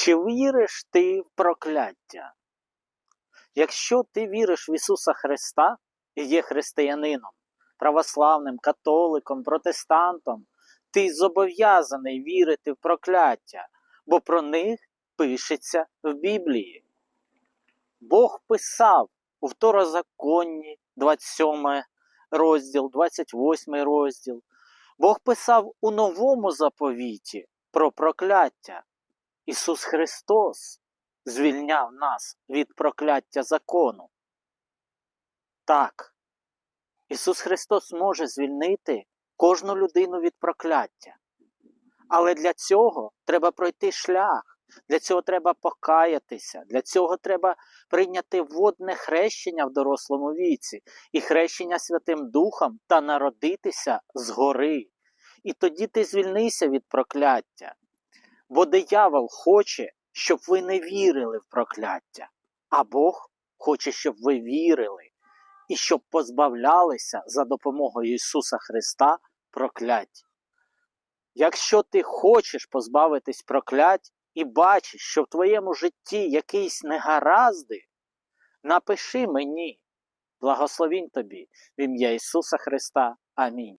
Чи віриш ти в прокляття? Якщо ти віриш в Ісуса Христа і є християнином, православним, католиком, протестантом, ти зобов'язаний вірити в прокляття, бо про них пишеться в Біблії. Бог писав у второзаконні 27 розділ, 28 розділ. Бог писав у новому заповіті про прокляття. Ісус Христос звільняв нас від прокляття закону. Так, Ісус Христос може звільнити кожну людину від прокляття. Але для цього треба пройти шлях, для цього треба покаятися, для цього треба прийняти водне хрещення в дорослому віці і хрещення Святим Духом та народитися згори. І тоді ти звільнися від прокляття. Бо диявол хоче, щоб ви не вірили в прокляття, а Бог хоче, щоб ви вірили і щоб позбавлялися за допомогою Ісуса Христа проклять. Якщо ти хочеш позбавитись проклять і бачиш, що в твоєму житті якісь негаразди, напиши мені, благословінь тобі в ім'я Ісуса Христа. Амінь.